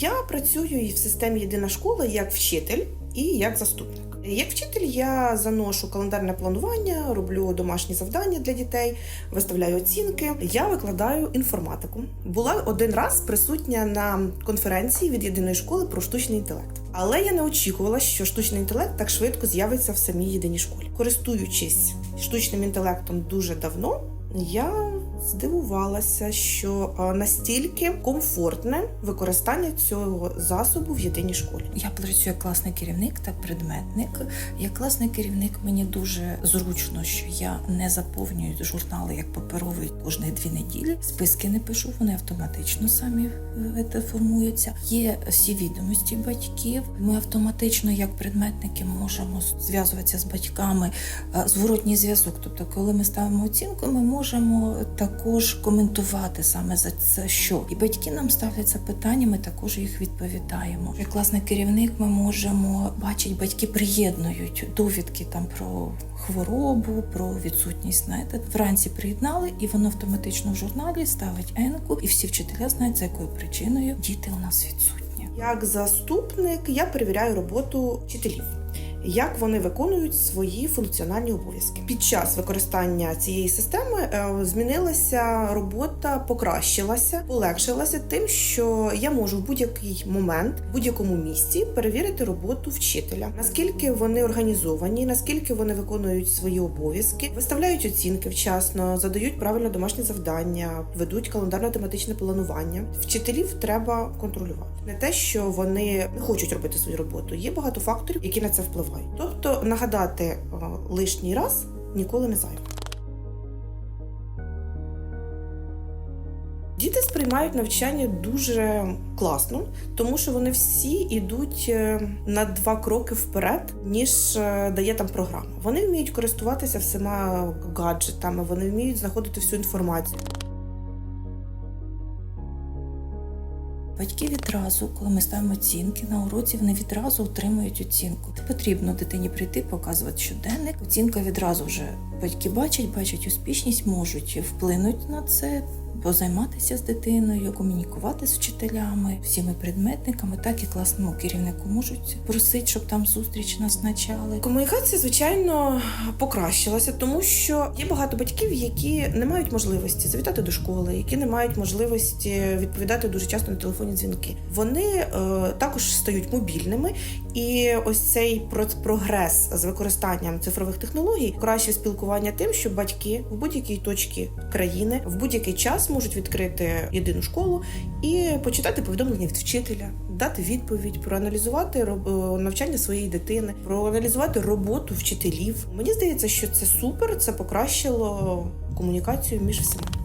Я працюю і в системі Єдина школа як вчитель і як заступник. Як вчитель я заношу календарне планування, роблю домашні завдання для дітей, виставляю оцінки. Я викладаю інформатику. Була один раз присутня на конференції від єдиної школи про штучний інтелект. Але я не очікувала, що штучний інтелект так швидко з'явиться в самій єдиній школі. Користуючись штучним інтелектом дуже давно, я здивувалася, що е, настільки комфортне використання цього засобу в єдиній школі. Я працюю як класний керівник та предметник. Як класний керівник мені дуже зручно, що я не заповнюю журнали як паперовий кожні дві неділі. Списки не пишу, вони автоматично самі формуються. Є всі відомості батьків. Ми автоматично, як предметники, можемо зв'язуватися з батьками. Е, Зворотній зв'язок. Тобто, коли ми ставимо оцінку, ми можемо також коментувати саме за це, що і батьки нам ставлять запитання, ми також їх відповідаємо. Як класний керівник, ми можемо бачити, батьки приєднують довідки там про хворобу, про відсутність знаєте, вранці приєднали, і воно автоматично в журналі ставить енку, і всі вчителя знають, за якою причиною діти у нас відсутні. Як заступник я перевіряю роботу вчителів. Як вони виконують свої функціональні обов'язки під час використання цієї системи е, змінилася робота, покращилася, полегшилася тим, що я можу в будь-який момент, в будь-якому місці перевірити роботу вчителя, наскільки вони організовані, наскільки вони виконують свої обов'язки, виставляють оцінки вчасно, задають правильно домашні завдання, ведуть календарно-тематичне планування. Вчителів треба контролювати. Не те, що вони не хочуть робити свою роботу. Є багато факторів, які на це впливають. Тобто нагадати е, лишній раз ніколи не зайво. Діти сприймають навчання дуже класно, тому що вони всі йдуть е, на два кроки вперед, ніж е, дає там програма. Вони вміють користуватися всіма гаджетами, вони вміють знаходити всю інформацію. Батьки відразу, коли ми ставимо оцінки на уроці, вони відразу отримують оцінку. Потрібно дитині прийти, показувати щоденник. Оцінка відразу вже батьки бачать, бачать успішність, можуть вплинути на це, позайматися з дитиною, комунікувати з вчителями, всіми предметниками, так і класному керівнику можуть просити, щоб там зустріч назначали. Комунікація, звичайно, покращилася, тому що є багато батьків, які не мають можливості завітати до школи, які не мають можливості відповідати дуже часто на телефонні дзвінки. Вони е, також стають мобільними, і ось цей про- прогрес з використанням цифрових технологій краще спілкування тим, що батьки в будь-якій точці країни в будь-який час можуть відкрити єдину школу і почитати повідомлення від вчителя, дати відповідь, проаналізувати е, навчання своєї дитини, проаналізувати роботу вчителів. Мені здається, що це супер, це покращило комунікацію між всіма.